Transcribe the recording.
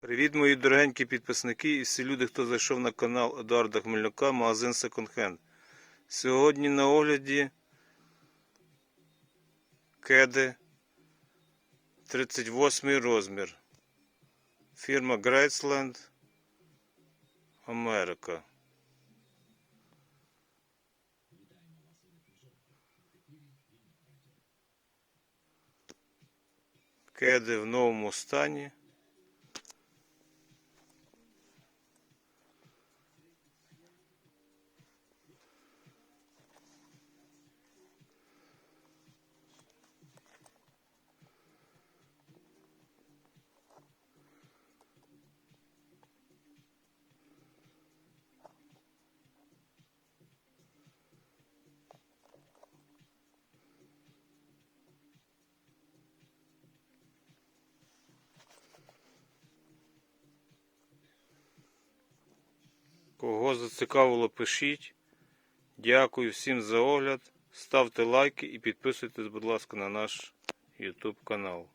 Привіт, мої дорогенькі підписники і всі люди, хто зайшов на канал Едуарда Хмельнюка, магазин Second Hand. Сьогодні на огляді кеди 38 розмір. Фірма Greatsland Америка. Кеди в новому стані. Кого зацікавило, пишіть. Дякую всім за огляд. Ставте лайки і підписуйтесь, будь ласка, на наш YouTube канал.